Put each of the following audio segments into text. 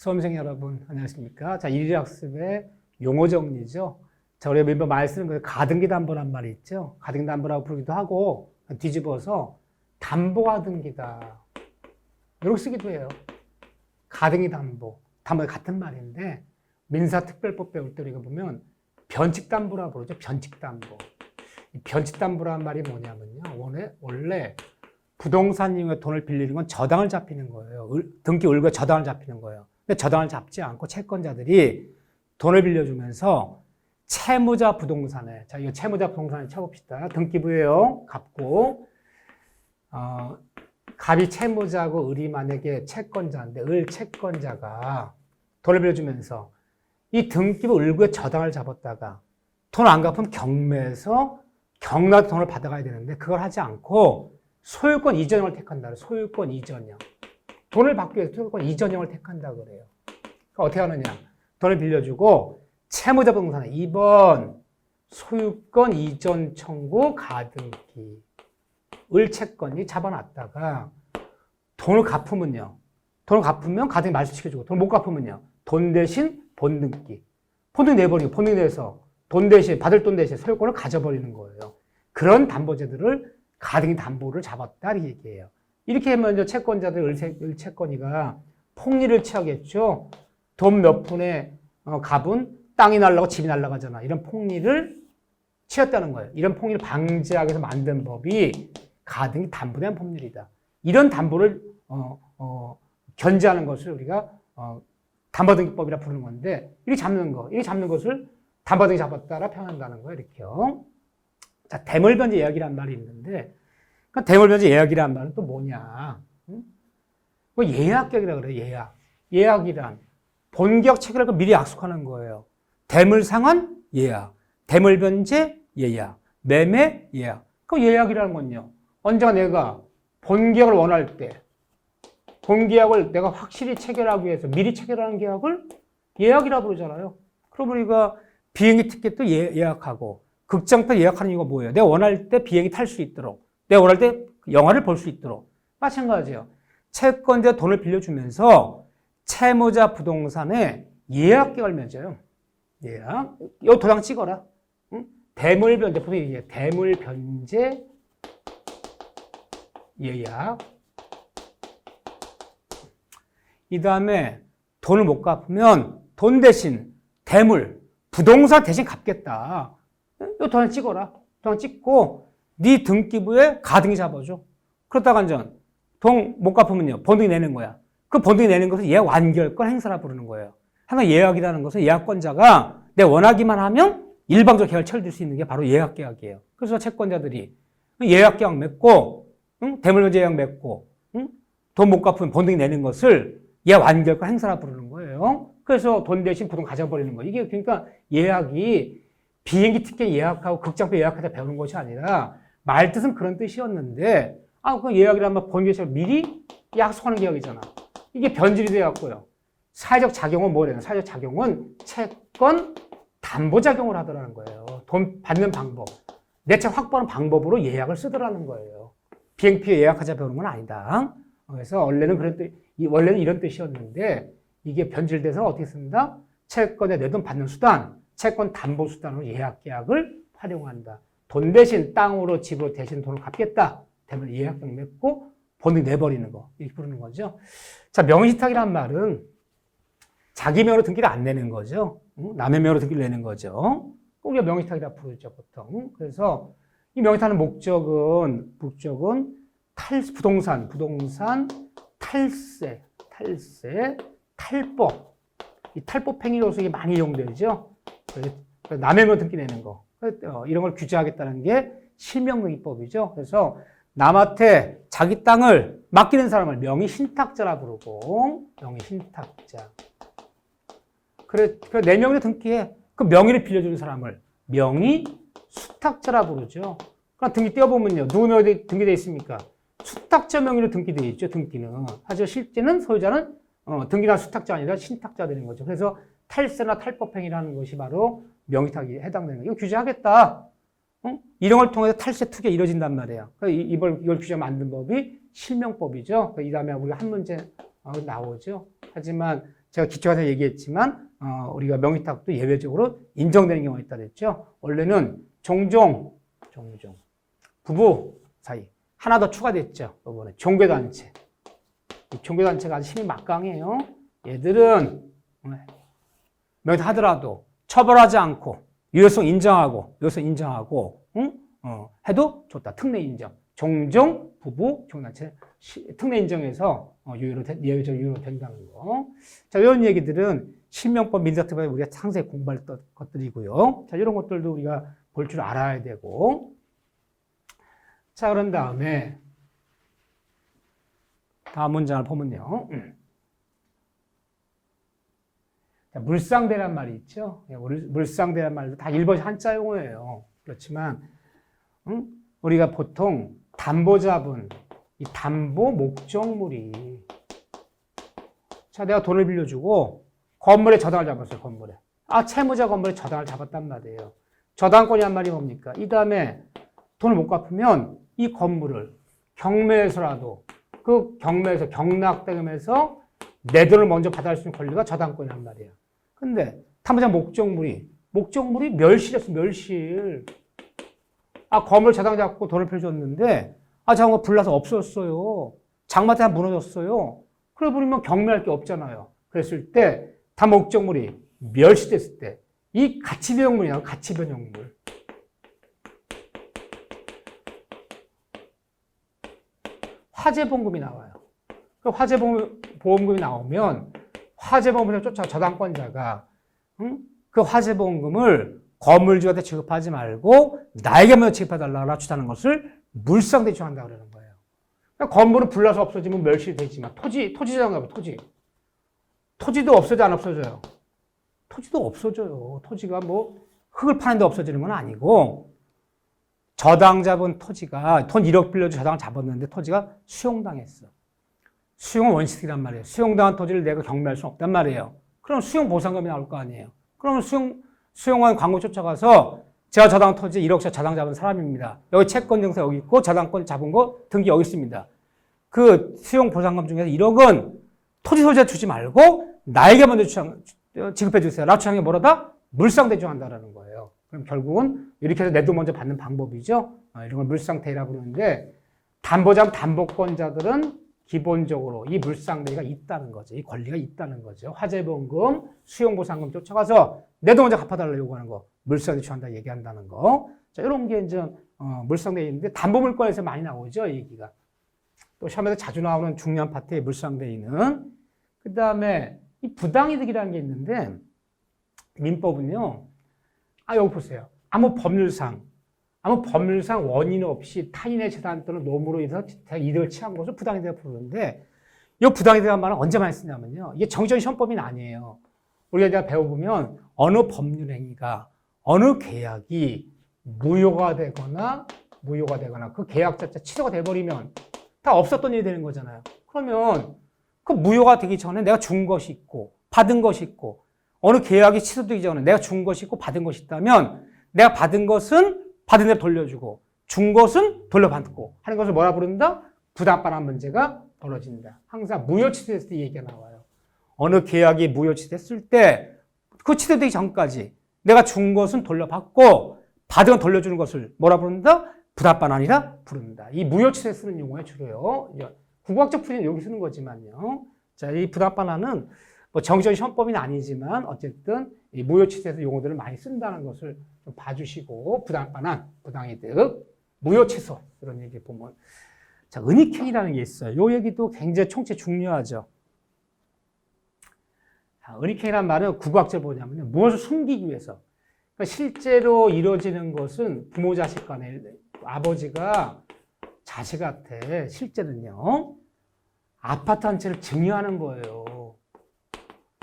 수험생 여러분 안녕하십니까? 자, 일일학습의 용어 정리죠. 자, 우리가 매번 많이 쓰는 거 가등기 담보란 말이 있죠. 가등기 담보라고 부르기도 하고 뒤집어서 담보 가등기다. 이렇게 쓰기도 해요. 가등기 담보. 담보 같은 말인데 민사특별법 배울 때 우리가 보면 변칙 담보라고 부르죠. 변칙 담보. 이 변칙 담보란 말이 뭐냐면요. 원래, 원래 부동산 이용해 돈을 빌리는 건 저당을 잡히는 거예요. 을- 등기 을과 저당을 잡히는 거예요. 저당을 잡지 않고 채권자들이 돈을 빌려주면서 채무자 부동산에 자 이거 채무자 부동산에 쳐봅시다. 등기부예요. 갚고 어, 갑이 채무자고 을이 만약에 채권자인데 을 채권자가 돈을 빌려주면서 이 등기부 을구에 저당을 잡았다가 돈 안 갚으면 경매에서 경락에 돈을 받아가야 되는데 그걸 하지 않고 소유권 이전형을 택한다. 소유권 이전형. 돈을 받기 위해서 소유권 이전형을 택한다 그래요. 그러니까 어떻게 하느냐? 돈을 빌려주고 채무자 부동산에 2번 소유권 이전 청구 가등기 을채권이 잡아놨다가 돈을 갚으면요. 돈을 갚으면 가등기 말소시켜주고 돈을 못 갚으면요. 돈 대신 본등기. 본등 내버리고 본등 내서 돈 대신 받을 돈 대신 소유권을 가져버리는 거예요. 그런 담보제들을 가등기 담보를 잡았다 이렇게 얘기해요. 이렇게 하면 채권자들 을채, 을채권이가 폭리를 취하겠죠. 돈 몇 푼에 어, 값은 땅이 날라고 집이 날라가잖아. 이런 폭리를 취했다는 거예요. 이런 폭리를 방지하기 위해서 만든 법이 가등기 담보된 법률이다. 이런 담보를 어, 어, 견제하는 것을 우리가 어, 담보등기법이라 부르는 건데 이렇게 잡는 거, 이렇게 잡는 것을 담보등기 잡았다라 표현한다는 거예요. 이렇게요. 자, 대물변제 예약이라는 말이 있는데, 그 대물변제 예약이라는 말은 또 뭐냐? 응? 그 예약격이라 그래요, 예약. 예약이란 본격 체결을 미리 약속하는 거예요. 대물상환 예약, 대물변제 예약, 매매 예약. 그 예약이라는 건요. 언제가 내가 본계약을 원할 때, 본계약을 내가 확실히 체결하기 위해서 미리 체결하는 계약을 예약이라 부르잖아요. 그럼 우리가 비행기 티켓도 예, 예약하고, 극장표 예약하는 이유가 뭐예요? 내가 원할 때 비행기 탈 수 있도록, 내가 원할 때 영화를 볼 수 있도록. 마찬가지예요. 채권자 돈을 빌려주면서 채무자 부동산에 예약 계약을 맺어요. 예약. 요 도장 찍어라. 응? 대물 변제, 보통 이게 대물 변제 예약. 이 다음에 돈을 못 갚으면 돈 대신 대물, 부동산 대신 갚겠다. 이 도장 찍어라. 도장 찍고 네 등기부에 가등기 잡아줘. 그러다가 이제 돈 못 갚으면요. 본등기 내는 거야. 그 본등기 내는 것을 예약 완결권 행사라 부르는 거예요. 하나 예약이라는 것은 예약권자가 내 원하기만 하면 일방적 계약을 철들 수 있는 게 바로 예약 계약이에요. 그래서 채권자들이 예약 계약 맺고 응? 대물변제 예약 맺고 응? 돈못 갚으면 본등기 내는 것을 예약 완결권 행사라 부르는 거예요. 그래서 돈 대신 부동 가져버리는 거예요. 이게 그러니까 예약이 비행기 티켓 예약하고 극장표 예약하다 배우는 것이 아니라 말뜻은 그런 뜻이었는데 아, 그 예약이라면 본계에서 미리 약속하는 계약이잖아. 이게 변질이 돼갖고요. 사회적 작용은 뭐래요? 사회적 작용은 채권 담보 작용을 하더라는 거예요. 돈 받는 방법. 내 책 확보하는 방법으로 예약을 쓰더라는 거예요. 비행표 예약하자 배우는 건 아니다. 그래서 원래는 그런 뜻, 이- 원래는 이런 뜻이었는데 이게 변질돼서 어떻게 씁니다? 채권에 내 돈 받는 수단, 채권 담보 수단으로 예약 계약을 활용한다. 돈 대신 땅으로 집으로 대신 돈을 갚겠다. 되면 예약금 맺고 본인 내버리는 거 이렇게 부르는 거죠. 자 명의신탁이란 말은 자기 명으로 등기를 안 내는 거죠. 응? 남의 명으로 등기를 내는 거죠. 우리가 명의신탁이라 부르죠 보통. 그래서 이 명의신탁의 목적은 목적은 탈 부동산 부동산 탈세 탈세 탈법 이 탈법 행위로서 이게 많이 이용되죠. 남의 명 등기 내는 거 어, 이런 걸 규제하겠다는 게 실명명의법이죠. 그래서 남한테 자기 땅을 맡기는 사람을 명의 신탁자라 부르고 명의 신탁자. 그래, 그래 내 명의로 등기해. 그 명의를 빌려주는 사람을 명의 수탁자라 부르죠. 그럼 등기 떼어보면요. 누구 명의 등기돼 있습니까? 수탁자 명의로 등기돼 있죠. 등기는. 하지만 실제는 소유자는 어, 등기나 수탁자 아니라 신탁자들인 거죠. 그래서 탈세나 탈법행위라는 것이 바로 명의탁에 해당되는 거예요. 이거 규제하겠다. 어? 이런 걸 통해서 탈세 투기가 이루어진단 말이에요. 그러니까 이- 이걸, 이걸 규제 만든 법이 실명법이죠. 그러니까 이 다음에 우리가 한 문제 어, 나오죠. 하지만 제가 기초에서 얘기했지만 어, 우리가 명의탁도 예외적으로 인정되는 경우가 있다 그랬죠. 원래는 종종 종종 부부 사이 하나 더 추가됐죠. 이번에 종교단체. 이 종교단체가 아주 힘이 막강해요. 얘들은 명의탁 하더라도 처벌하지 않고 유효성 인정하고 유효성 인정하고 응? 어, 해도 좋다. 특례 인정. 종종 부부 종단체 특례 인정해서 어, 유효로 된- 예외적 유효로 된다는 거. 자 이런 얘기들은 실명법 민사특법에 우리가 상세히 공부할 것- 것들이고요. 자 이런 것들도 우리가 볼 줄 알아야 되고. 자 그런 다음에 다음 문장을 보면요. 자, 물상대란 말이 있죠. 예, 물- 물상대란 말도 다 일본 한자 용어예요. 그렇지만 응? 우리가 보통 담보 잡은 이 담보 목적물이 자 내가 돈을 빌려주고 건물에 저당을 잡았어요. 건물에 아 채무자 건물에 저당을 잡았단 말이에요. 저당권이란 말이 뭡니까? 이 다음에 돈을 못 갚으면 이 건물을 경매에서라도 그 경매에서 경락당하면서 내 돈을 먼저 받아갈 수 있는 권리가 저당권이란 말이에요. 근데 탐자 목적물이 목적물이 멸실했어 멸실. 아 건물 저당 잡고 돈을 빌려줬는데 아 장가 불나서 없었어요. 장마 때문에 무너졌어요. 그래 버리면 경매할 게 없잖아요. 그랬을 때 다 목적물이 멸시됐을 때 이 가치 변형물이야 가치 변형물. 화재 보험금이 나와요. 그 화재 보험금이 나오면 화재보험금을 쫓아 저당권자가 응? 그 화재보험금을 건물주한테 지급하지 말고 나에게 먼저 지급해달라고 주다는 것을 물상대충한다 그러는 거예요. 그러니까 건물은 불나서 없어지면 멸시되지만 토지 토지자가 토지 토지도 없어져 안 없어져요. 토지도 없어져요. 토지가 뭐 흙을 파는데 없어지는 건 아니고 저당 잡은 토지가 돈 1억 빌려주 저당을 잡았는데 토지가 수용당했어. 수용은 원칙이란 말이에요. 수용당한 토지를 내가 경매할 수는 없단 말이에요. 그럼 수용 보상금이 나올 거 아니에요. 그러면 수용, 수용한 광고 쫓아가서 제가 저당 토지 1억짜리 저당 잡은 사람입니다. 여기 채권 증서 여기 있고 저당권 잡은 거 등기 여기 있습니다. 그 수용 보상금 중에서 1억은 토지 소재 주지 말고 나에게 먼저 주장, 지급해 주세요. 라고 주장이 뭐라다? 물상대주한다라는 거예요. 그럼 결국은 이렇게 해서 내 돈 먼저 받는 방법이죠. 어, 이런 걸 물상대라고 그러는데 담보자 담보권자들은 기본적으로 이 물상대가 있다는 거죠. 이 권리가 있다는 거죠. 화재보험금, 수용보상금 쫓아가서 내돈 먼저 갚아달라 요구하는 거. 물상대 취한다 얘기한다는 거. 자, 이런 게 이제 어, 물상대 있는데 담보물권에서 많이 나오죠. 이 얘기가. 또 시험에서 자주 나오는 중요한 파트의 물상대인은 그 다음에 이 부당이득이라는 게 있는데 민법은요. 아 여기 보세요. 아무 법률상 아무 법률상 원인 없이 타인의 재산 또는 노무로 인해서 이득을 취한 것을 부당이득이라고 부르는데 이 부당이득이라는 말은 언제 많이 쓰냐면요. 이게 정전 시험법이 아니에요. 우리가 이제 배워보면 어느 법률 행위가 어느 계약이 무효가 되거나 무효가 되거나 그 계약 자체 취소가 돼버리면 다 없었던 일이 되는 거잖아요. 그러면 그 무효가 되기 전에 내가 준 것이 있고 받은 것이 있고 어느 계약이 취소되기 전에 내가 준 것이 있고 받은 것이 있다면 내가 받은 것은 받은 대로 돌려주고 준 것은 돌려받고 하는 것을 뭐라 부른다? 부당반환 문제가 벌어진다. 항상 무효 취소됐을 때 얘기가 나와요. 어느 계약이 무효 취소됐을 때그 취소되기 전까지 내가 준 것은 돌려받고 받은 건 돌려주는 것을 뭐라 부른다? 부당반환이라 부른다. 이 무효 취소에 쓰는 용어에 주로요. 국어학적 풀이는 여기 쓰는 거지만요. 자, 이 부당반환은 뭐 정전 시험법은 아니지만 어쨌든 이 무효 취소에서 용어들을 많이 쓴다는 것을 좀 봐주시고 부당반환, 부당이득, 무효 취소 이런 얘기 보면 자 은닉행위라는 게 있어요. 요 얘기도 굉장히 총체 중요하죠. 자, 은닉행위란 말은 국어학적으로 뭐냐면 무엇을 숨기기 위해서 그러니까 실제로 이루어지는 것은 부모 자식 간에 아버지가 자식한테 실제는요 아파트 한 채를 증여하는 거예요.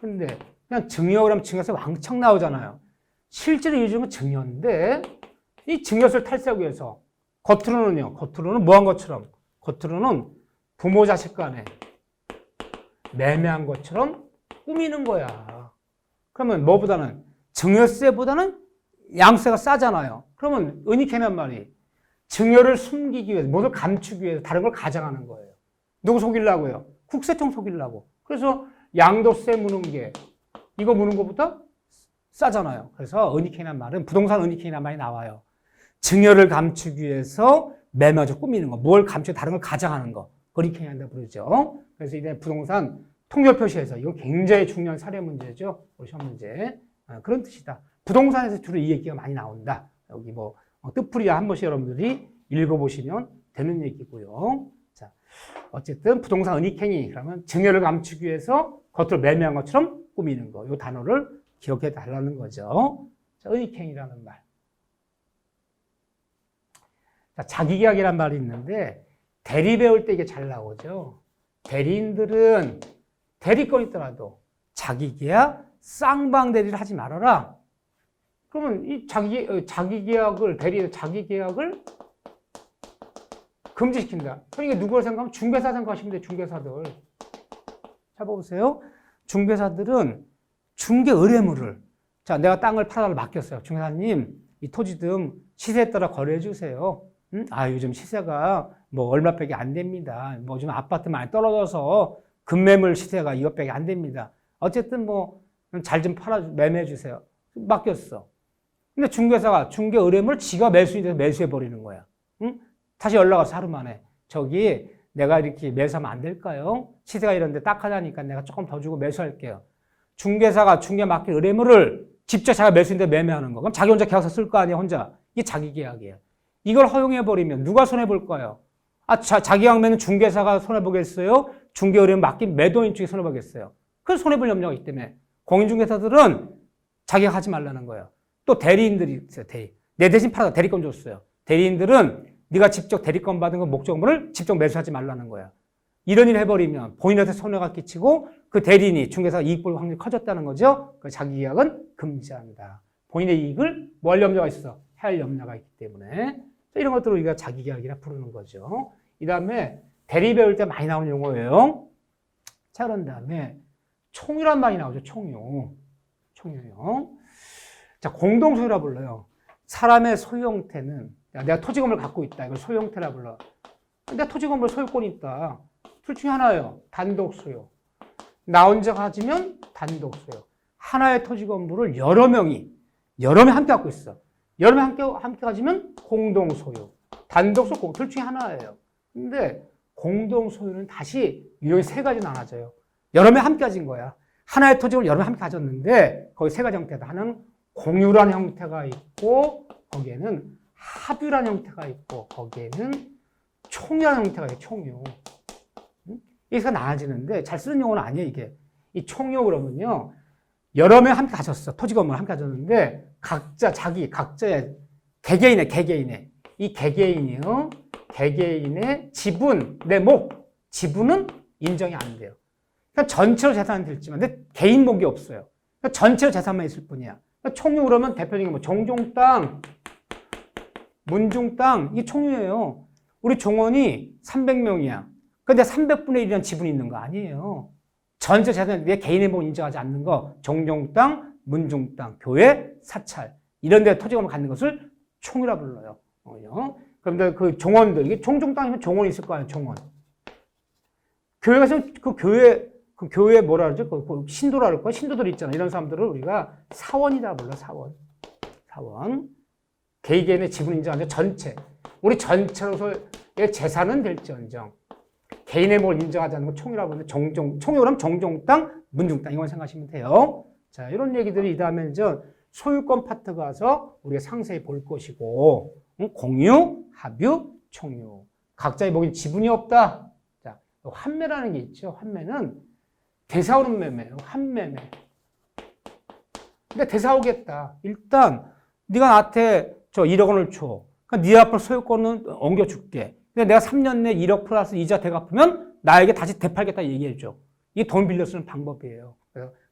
근데 그냥 증여를 하면 증여세 왕창 나오잖아요. 실제로 요즘은 증여인데 이 증여세를 탈세하기 위해서 겉으로는요. 겉으로는 뭐한 것처럼 겉으로는 부모 자식 간에 매매한 것처럼 꾸미는 거야. 그러면 뭐보다는 증여세보다는 양세가 싸잖아요. 그러면 은닉해낸 말이 증여를 숨기기 위해서 뭐를 감추기 위해서 다른 걸 가장하는 거예요. 누구 속이려고요? 국세청 속이려고. 그래서 양도세 무는 게 이거 무는 것보다 싸잖아요. 그래서 은닉행이란 말은 부동산 은닉행이란 말이 나와요. 증여를 감추기 위해서 매매주 꾸미는 거, 뭘 감추고 다른 걸 가장하는 거, 은닉행이란다 부르죠. 그래서 이제 부동산 통렬 표시에서 이건 굉장히 중요한 사례 문제죠. 우리 시험 문제 아, 그런 뜻이다. 부동산에서 주로 이 얘기가 많이 나온다. 여기 뭐 어, 뜻풀이야 한 번씩 여러분들이 읽어보시면 되는 얘기고요. 자, 어쨌든 부동산 은닉행위 그러면 증여를 감추기 위해서 겉으로 매매한 것처럼 꾸미는 거. 이 단어를 기억해 달라는 거죠. 자, 은닉행위라는 말. 자, 자기계약이란 말이 있는데 대리 배울 때 이게 잘 나오죠. 대리인들은 대리권 있더라도 자기계약 쌍방 대리를 하지 말아라. 그러면 이 자기 어, 자기계약을 대리 자기계약을 금지시킨다. 그러니까 누구를 생각하면 중개사 생각하시면 돼요. 중개사들. 자 보세요. 중개사들은 중개 의뢰물을 자 내가 땅을 팔아달라 맡겼어요. 중개사님 이 토지 등 시세에 따라 거래해 주세요. 음? 아 요즘 시세가 뭐 얼마밖에 안 됩니다. 뭐 요즘 아파트 많이 떨어져서 금매물 시세가 이것밖에 안 됩니다. 어쨌든 뭐 잘 좀 팔아 매매해 주세요. 맡겼어. 근데 중개사가 중개 의뢰물 지가 매수인 돼서 매수해 버리는 거야. 응? 다시 연락 와서 하루 만에 저기 내가 이렇게 매수하면 안 될까요? 시세가 이런데 딱하다니까 내가 조금 더 주고 매수할게요. 중개사가 중개 맡긴 의뢰물을 직접 자기가 매수인데 매매하는 거. 그럼 자기 혼자 계약서 쓸 거 아니야, 혼자. 이게 자기 계약이에요. 이걸 허용해 버리면 누가 손해 볼 거예요? 아, 자, 자기 양매는 중개사가 손해 보겠어요? 중개 의뢰물 맡긴 매도인 쪽이 손해 보겠어요? 그래서 손해 볼 염려가 있기 때문에 공인중개사들은 자기가 하지 말라는 거예요. 또 대리인들이 있어요, 대리. 내 대신 팔아서 대리권 줬어요. 대리인들은 네가 직접 대리권 받은 그 목적물을 직접 매수하지 말라는 거야. 이런 일 해버리면 본인한테 손해가 끼치고 그 대리인이 중개사 이익 볼 확률이 커졌다는 거죠. 그 자기 계약은 금지합니다. 본인의 이익을 뭐할 염려가 있어? 해할 염려가 있기 때문에 이런 것들을 우리가 자기 계약이라 부르는 거죠. 이 다음에 대리 배울 때 많이 나오는 용어예요. 자, 그런 다음에 총유란 말이 나오죠. 총유. 총유요. 자, 공동소유라 불러요. 사람의 소유 형태는 야, 내가 토지건물 갖고 있다. 이걸 소유 형태라 불러. 근데 토지건물 소유권이 있다. 둘 중에 하나예요. 단독 소유. 나 혼자 가지면 단독 소유. 하나의 토지 건물을 여러 명이 여러 명이 함께 갖고 있어. 여러 명이 함께 함께 가지면 공동 소유. 단독 소유 둘 중에 하나예요. 근데 공동 소유는 다시 유형이 세 가지 나눠져요. 여러 명이 함께 가진 거야. 하나의 토지를 여러 명이 함께 가졌는데 거기 세 가지 형태다. 하나는 공유라는 형태가 있고 거기에는 합유라는 형태가 있고 거기에는 총유라는 형태가 있고 총유. 여기서 나눠지는데 잘 쓰는 용어는 아니에요, 이게. 이 총유 그러면요. 여러 명 함께 가졌어. 토지 건물 함께 가졌는데 각자 자기 각자의 개개인의 개개인의 이 개개인이요. 개개인의 지분, 내 목, 지분은 인정이 안 돼요. 그러니까 전체로 재산은 들지만 근데 개인 목이 없어요. 그러니까 전체로 재산만 있을 뿐이야. 그러니까 총유 그러면 대표적인 뭐 종종 땅, 문중 땅, 이게 총유예요. 우리 종원이 300명이야. 근데 300분의 1이라는 지분이 있는 거 아니에요. 전체 재산 내 개인의 목을 인정하지 않는 거, 종종 땅, 문중 땅, 교회, 사찰 이런 데 토지금을 갖는 것을 총이라 불러요. 어, 그런데 그 종원들 이게 종종 땅이면 종원이 있을 거 아니에요, 종원. 교회가 있으면 그 교회 그 교회 뭐라 그러죠? 그, 그 신도라 그럴까? 신도들 있잖아. 이런 사람들을 우리가 사원이다 불러 사원. 사원. 개개인의 지분 인정하는 전체. 우리 전체로서의 재산은 될지언정. 개인의 뭘 인정하지 않는 건 총이라고 하는데 종종, 총이 면 종종 땅, 문중 땅 이건 생각하시면 돼요. 자, 이런 얘기들이 이 다음에 이제 소유권 파트 가서 우리가 상세히 볼 것이고 응? 공유, 합유, 총유. 각자의 목인 지분이 없다. 자, 환매라는 게 있죠. 환매는 대사오는 매매예요. 환매매. 근데 대사오겠다. 일단 네가 나한테 저 1억 원을 줘. 그러니까 네 앞으로 소유권은 옮겨줄게. 근데 내가 3년 내 1억 플러스 이자 대갚으면 나에게 다시 되팔겠다 얘기해줘. 이게 돈 빌려 쓰는 방법이에요.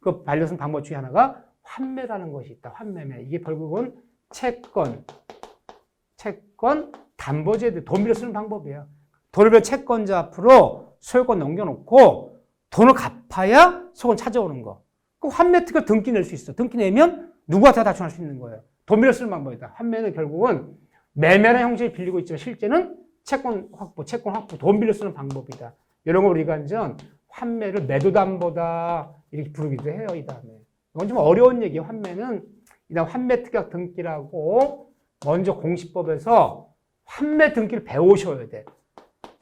그 빌려 쓰는 방법 중에 하나가 환매라는 것이 있다. 환매매. 이게 결국은 채권, 채권, 담보제도 돈 빌려 쓰는 방법이에요. 돈을 채권자 앞으로 소유권 넘겨놓고 돈을 갚아야 소유권 찾아오는 거. 그 환매 특허 등기 낼 수 있어. 등기 내면 누구한테 다 다충할 수 있는 거예요. 돈 빌려 쓰는 방법이다. 환매는 결국은 매매라는 형식을 빌리고 있지만 실제는 채권 확보, 채권 확보, 돈 빌려 쓰는 방법이다. 이런 걸 우리가 이제 환매를 매도담보다 이렇게 부르기도 해요. 이 다음에 이건 좀 어려운 얘기예요. 환매는 일단 환매 특약 등기라고 먼저 공시법에서 환매 등기를 배우셔야 돼.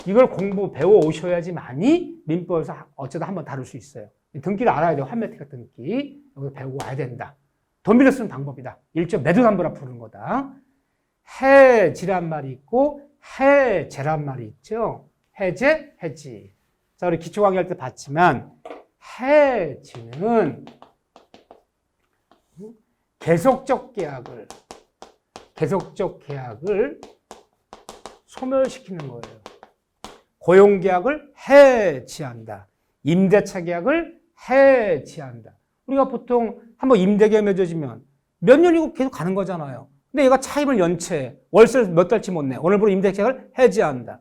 이걸 공부 배워 오셔야지만이 민법에서 어쩌다 한번 다룰 수 있어요. 이 등기를 알아야 돼요. 환매 특약 등기 여기 배우고 와야 된다. 돈 빌려 쓰는 방법이다. 일종 매도담보라 부르는 거다. 해지란 말이 있고 해제란 말이 있죠. 해제, 해지. 자, 우리 기초 강의 할 때 봤지만 해지는 계속적 계약을 계속적 계약을 소멸시키는 거예요. 고용 계약을 해지한다. 임대차 계약을 해지한다. 우리가 보통 한번 임대계약 맺어지면 몇 년이고 계속 가는 거잖아요. 근데 얘가 차임을 연체, 월세를 몇 달치 못 내. 오늘부로 임대계약을 해지한다.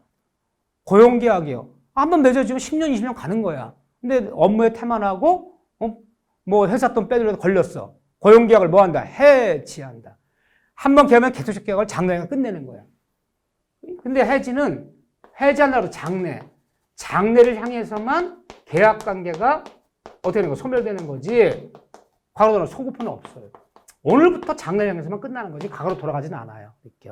고용계약이요. 한번 맺어지면 10년, 20년 가는 거야. 근데 업무에 태만하고, 어? 뭐 회사 돈 빼들려서 걸렸어. 고용계약을 뭐 한다? 해지한다. 한번 계약하면 계속적 계약을 장래가 끝내는 거야. 근데 해지는 해지한다고 장래. 장래를 향해서만 계약 관계가 어떻게 되는 거 소멸되는 거지. 과거로는 소급은 없어요. 오늘부터 장래 향해서만 끝나는 거지 과거로 돌아가지는 않아요. 이렇게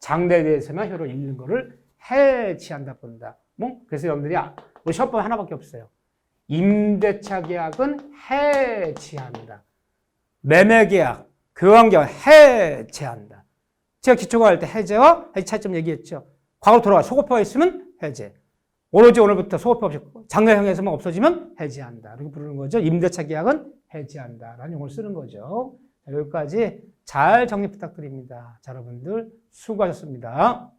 장래에 대해서만 효를 잃는 거를 해지한다 본다. 뭐 그래서 여러분들이 아, 우리 시험법 하나밖에 없어요. 임대차 계약은 해지한다. 매매 계약, 교환 계약 해제한다. 제가 기초가 할 때 해제와 해지 차이점 얘기했죠. 과거로 돌아가 소급화가 있으면 해제. 오로지 오늘부터 소급화 없이 장래 향해서만 없어지면 해지한다. 이렇게 부르는 거죠. 임대차 계약은 해지한다라는 용어를 쓰는 거죠. 자, 여기까지 잘 정리 부탁드립니다. 자, 여러분들 수고하셨습니다.